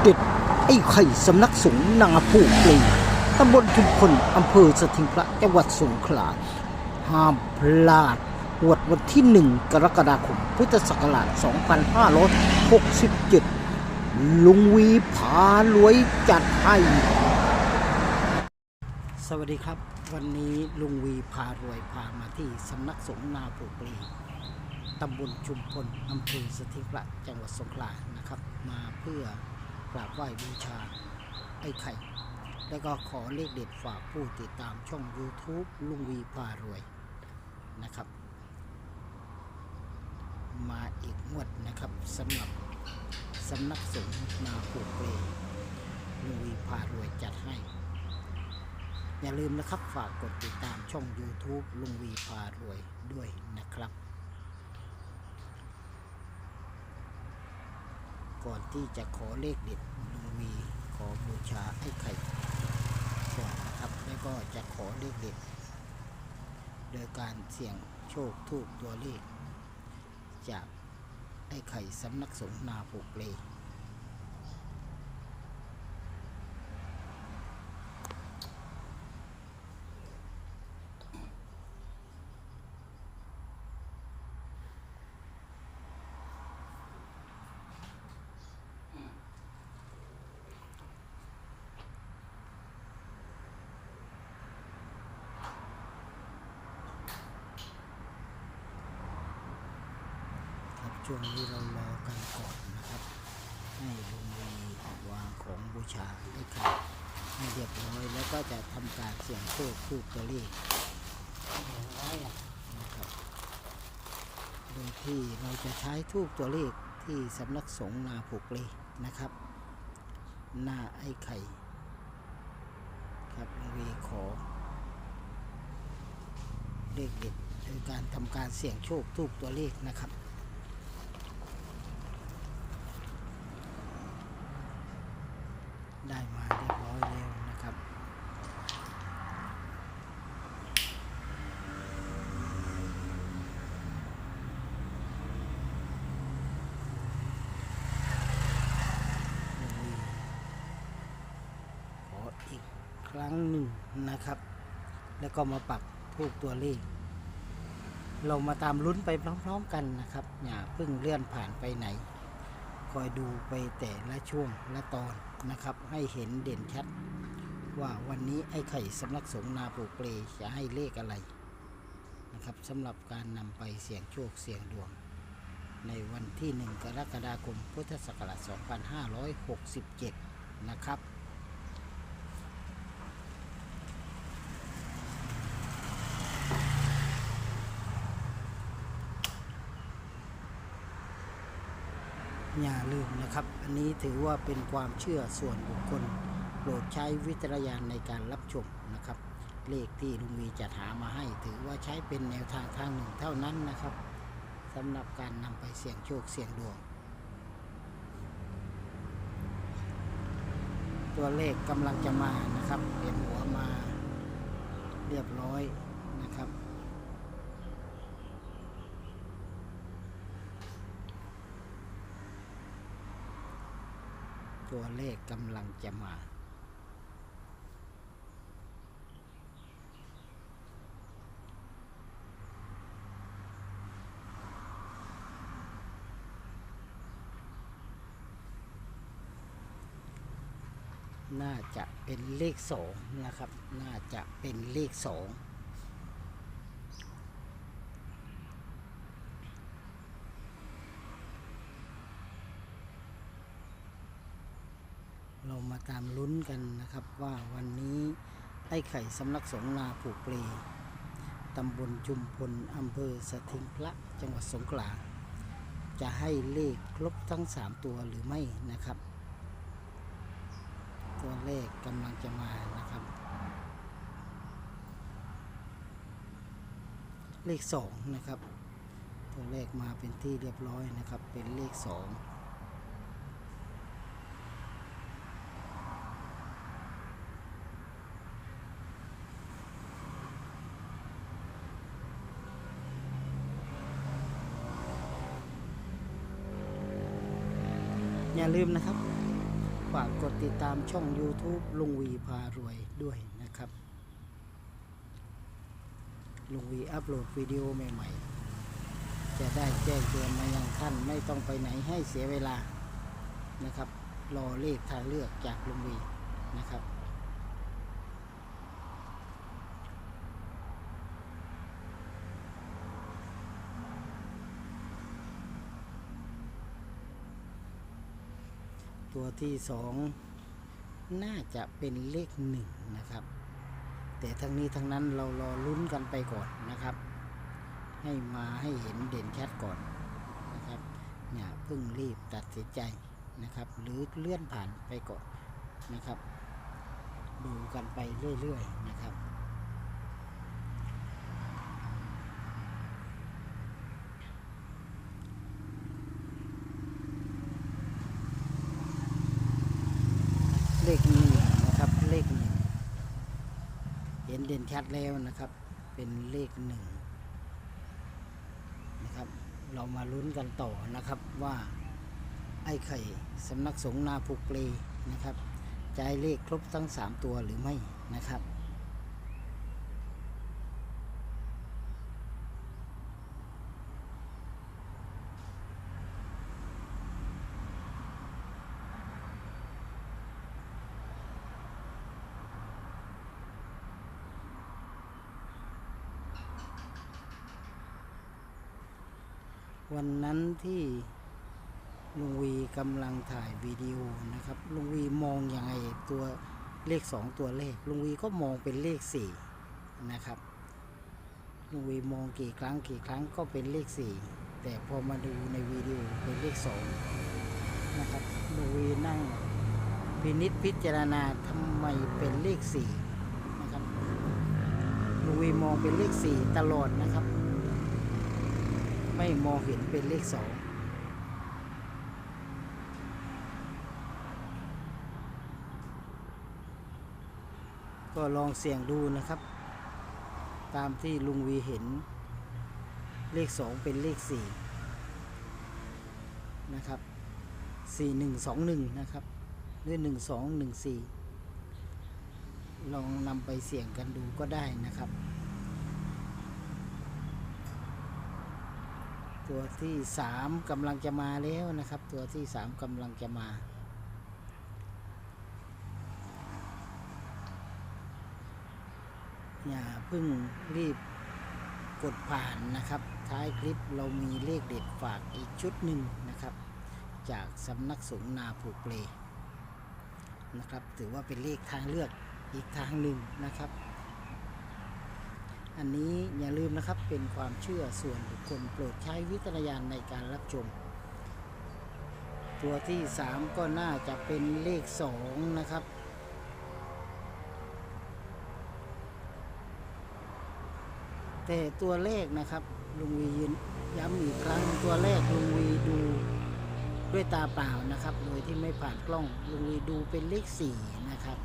เด็ดไอ้ไข่สำนักสงฆ์นาผูกปลีตำบลชุมพลอำเภอสถิงพระจังหวัดสงขลาห้ามพลาดหวดวันที่หนึ่งกรกฎาคม พุทธศักราช 2567 ลุงวีผารวยจัดให้ สวัสดีครับ วันนี้ลุงวีพารวยพามาที่สำนักสงฆ์นาผูกปลี ตำบลชุมพลอำเภอสถิงพระจังหวัดสงขลานะครับ มาเพื่อกราบไหว้บูชาไอ้ไข่ แล้วก็ขอเลขเด็ดฝากผู้ติดตามช่อง YouTube ลุงวีพารวยนะครับ มาอีกงวดนะครับสำหรับสำนักสงฆ์นาผูกเปรลุงวีพารวยจัดให้ อย่าลืมนะครับฝากกดติดตามช่อง YouTube ลุงวีพารวยด้วยนะครับ ก่อนที่จะขอเลขเด็ดลุงวีขอบูชาไอ้ไข่ก่อนนะครับแล้วก็จะขอเลขเด็ด โดยการเสี่ยงโชคทูบตัวเลข จากไอ้ไข่สำนักสงฆ์นาผูกเปล ครับ ช่วงนี้เรารอกันก่อนนะครับ ให้ลุงวีวางของบูชาให้ไข่ให้เรียบร้อยแล้วก็จะทำการเสี่ยงโชคทูบตัวเลขนะครับโดยที่เราจะใช้ทูบตัวเลขที่สำนักสงฆ์นาผูกเลนะครับ หน้าไอ้ไข่ครับลุงวีขอเลขเด็ดโดยการทำการเสี่ยงโชคทูบตัวเลขนะครับ ได้มาเรียบร้อยแล้วนะครับขออีกครั้งหนึ่งนะครับ แล้วก็มาปักทูกตัวเลขเรามาตามลุ้นไปพร้อม ๆ กันนะครับ อย่าเพิ่งเลื่อนผ่านไปไหน คอยดูไปแต่ละช่วงละตอนนะครับ ให้เห็นเด่นชัด ว่าวันนี้ไอ้ไข่สำนักสงฆ์นาปลูกเปลจะให้เลขอะไรนะครับสำหรับการนำไปเสี่ยงโชคเสี่ยงดวง ในวันที่ 1 กรกฎาคมพุทธศักราช 2567 นะครับ อย่าลืมนะครับ อันนี้ถือว่าเป็นความเชื่อส่วนบุคคล โปรดใช้วิจารณญาณในการรับชมนะครับ เลขที่ลุงวีจัดหามาให้ ถือว่าใช้เป็นแนวทางทางหนึ่งเท่านั้นนะครับสำหรับการนำไปเสี่ยงโชคเสี่ยงดวง ตัวเลขกำลังจะมานะครับเห็นหัวมาเรียบร้อยนะครับ ตัวเลขกำลังจะมา น่าจะเป็นเลขสองนะครับ น่าจะเป็นเลขสอง มาตามลุ้นกันนะครับว่าวันนี้ไอ้ไข่สำนักสงฆ์นาผูกเปลตำบลชุมพลอำเภอสถิงพระจังหวัดสงขลาจะให้เลขครบทั้ง 3 ตัวหรือไม่นะครับ ตัวเลขกำลังจะมานะครับ เลข 2 นะครับ ตัวเลขมาเป็นที่เรียบร้อยนะครับเป็นเลข 2 อย่าลืมนะครับ ฝากกดติดตามช่อง YouTube ลุงวีพารวยด้วยนะครับ ลุงวีอัปโหลดวิดีโอใหม่ ๆ จะได้แจ้งเตือนมายังท่านไม่ต้องไปไหนให้เสียเวลานะครับ รอเลขทางเลือกจากลุงวีนะครับ ตัวที่สองน่าจะเป็นเลขหนึ่งนะครับ แต่ทั้งนี้ทั้งนั้นเรารอลุ้นกันไปก่อนนะครับ ให้มาให้เห็นเด่นชัดก่อนนะครับอย่าเพิ่งรีบตัดสินใจนะครับ หรือเลื่อนผ่านไปก่อนนะครับ ดูกันไปเรื่อยๆนะครับ เล ขหนึ่งนะครับเลขหนึ่งเห็นเด่นชัดแล้วนะครับ เป็นเลขหนึ่งนะครับ เรามาลุ้นกันต่อนะครับว่าไอ้ไข่สำนักสงฆ์นาภูเปลนะครับจะให้เลขครบทั้งสามตัวหรือไม่นะครับ วันนั้นที่ลุงวีกำลังถ่ายวิดีโอนะครับลุงวีมองยังไงตัวเลขสองตัวเลขลุงวีก็มองเป็นเลขสี่นะครับลุงวีมองกี่ครั้งกี่ครั้งก็เป็นเลขสี่แต่พอมาดูในวิดีโอเป็นเลขสองนะครับลุงวีนั่งพินิจพิจารณาทำไมเป็นเลขสี่นะครับลุงวีมองเป็นเลขสี่ตลอดนะครับ ไม่มองเห็นเป็นเลขสองก็ลองเสี่ยงดูนะครับ ตามที่ลุงวีเห็น เลขสองเป็นเลขสี่นะครับสี่หนึ่งสองหนึ่งนะครับหรือหนึ่งสองหนึ่งสี่ลองนำไปเสี่ยงกันดูก็ได้นะครับ ตัวที่สามกำลังจะมาแล้วนะครับ ตัวที่สามกำลังจะมา อย่าเพิ่งรีบกดผ่านนะครับ ท้ายคลิปเรามีเลขเด็ดฝากอีกชุดหนึ่งนะครับ จากสำนักสงฆ์นาผูกเปลนะครับ ถือว่าเป็นเลขทางเลือกอีกทางหนึ่งนะครับ อันนี้อย่าลืมนะครับเป็นความเชื่อส่วนบุคคลโปรดใช้วิจารณญาณในการรับชม ตัวที่ 3 ก็น่าจะเป็นเลข 2 นะครับ แต่ตัวเลขนะครับลุงวียืนย้ำอีกครั้งตัวเลขลุงวีดูด้วยตาเปล่านะครับ โดยที่ไม่ผ่านกล้องลุงวีดูเป็นเลข 4 นะครับ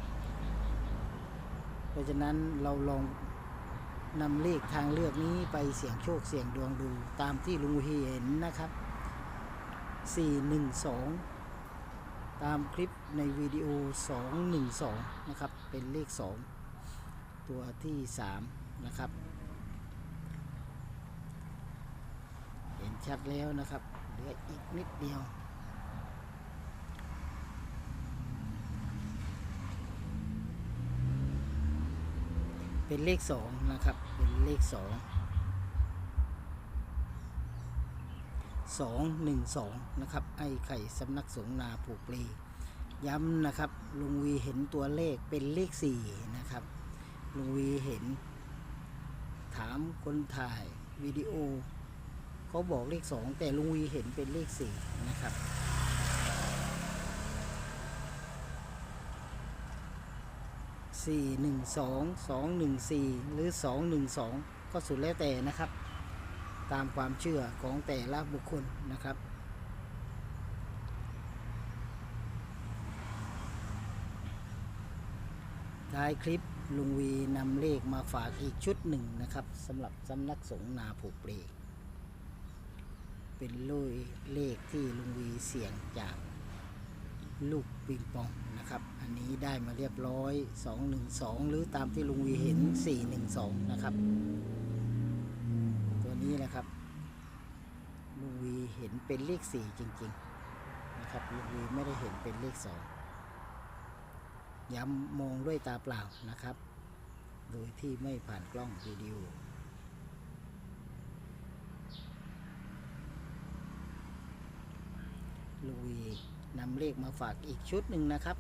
เพราะฉะนั้นเราลอง นำเลขทางเลือกนี้ไปเสี่ยงโชคเสี่ยงดวงดูตามที่ลุงวีเห็นนะครับ 412 ตามคลิปในวิดีโอ 212 นะครับ เป็นเลข 2 ตัวที่ 3 นะครับ เห็นชัดแล้วนะครับ เหลืออีกนิดเดียว เป็นเลขสองนะครับ เป็นเลขสองสองหนึ่งสองนะครับ ไอ้ไข่สำนักสงฆ์นาผูกปลีย้ำนะครับ ลุงวีเห็นตัวเลขเป็นเลขสี่นะครับ ลุงวีเห็น ถามคนถ่ายวิดีโอเขาบอกเลขสองแต่ลุงวีเห็นเป็นเลขสี่นะครับ สี่หนึ่งสองสองหนึ่งสี่หรือสองหนึ่งสองก็สุดแล้วแต่นะครับ ตามความเชื่อของแต่ละบุคคลนะครับ ท้ายคลิปลุงวีนำเลขมาฝากอีกชุดหนึ่งนะครับสำหรับสำนักสงฆ์นาผูกเปลเป็นลุยเลขที่ลุงวีเสี่ยงจาก ลูกปิงปองนะครับ อันนี้ได้มาเรียบร้อย 212 หรือตามที่ลุงวีเห็น 412 นะครับ ตัวนี้นะครับ ลุงวีเห็นเป็นเลข 4 จริง ๆ นะครับ ลุงวีไม่ได้เห็นเป็นเลข 2 ย้ำมองด้วยตาเปล่านะครับ โดยที่ไม่ผ่านกล้องวิดีโอลุงวี นำเลขมาฝากอีกชุดหนึ่งนะครับ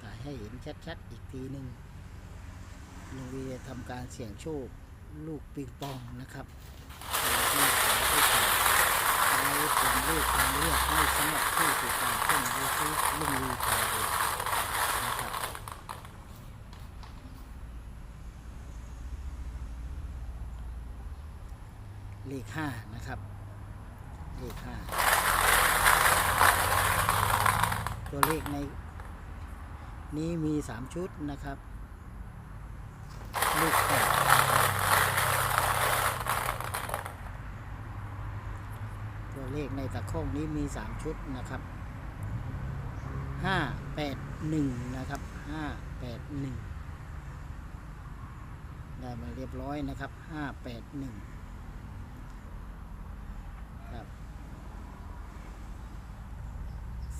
ถ่ายให้เห็นชัดๆอีกทีหนึ่งลุงวีจะทำการเสี่ยงโชคลูกปิงปองนะครับโดยที่ขอให้ขายเป็นเลขทางเลือกให้สำหรับผู้ติดตามช่องยูทูบลุงวีพาเองนะครับเลขห้านะครับ เลขห้าตัวเลขในนี้มีสามชุดนะครับ เลขแปดตัวเลขในตะโคงนี้มีสามชุดนะครับห้าแปดหนึ่งนะครับห้าแปดหนึ่งได้มาเรียบร้อยนะครับห้าแปดหนึ่ง ครับ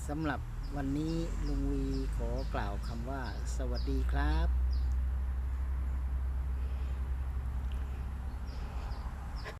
สำหรับวันนี้ลุงวีขอกล่าวคำว่า สวัสดีครับ